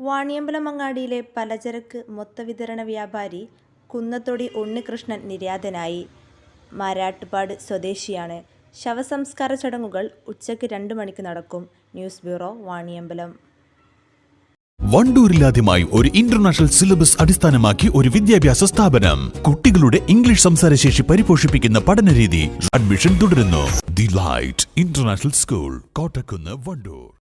Vaniyambalam അങ്ങാടിയിലെ പലചരക്ക് മൊത്തവിതരണ വ്യാപാരി കുന്നത്തൊടി ഉണ്ണികൃഷ്ണൻ നിര്യാതനായി. മാരാട്ടുപാട് സ്വദേശിയാണ്. ശവസംസ്കാര ചടങ്ങുകൾ ഉച്ചയ്ക്ക് രണ്ട് മണിക്ക് നടക്കും. News bureau Vaniyambalam. വണ്ടൂരിലാദ്യമായി ഒരു ഇന്റർനാഷണൽ സിലബസ് അടിസ്ഥാനമാക്കി ഒരു വിദ്യാഭ്യാസ സ്ഥാപനം. കുട്ടികളുടെ ഇംഗ്ലീഷ് സംസാരശേഷി പരിപോഷിപ്പിക്കുന്ന പഠനരീതി അഡ്മിഷൻ തുടരുന്നു. The light international school Kottakkunnu Wandoor.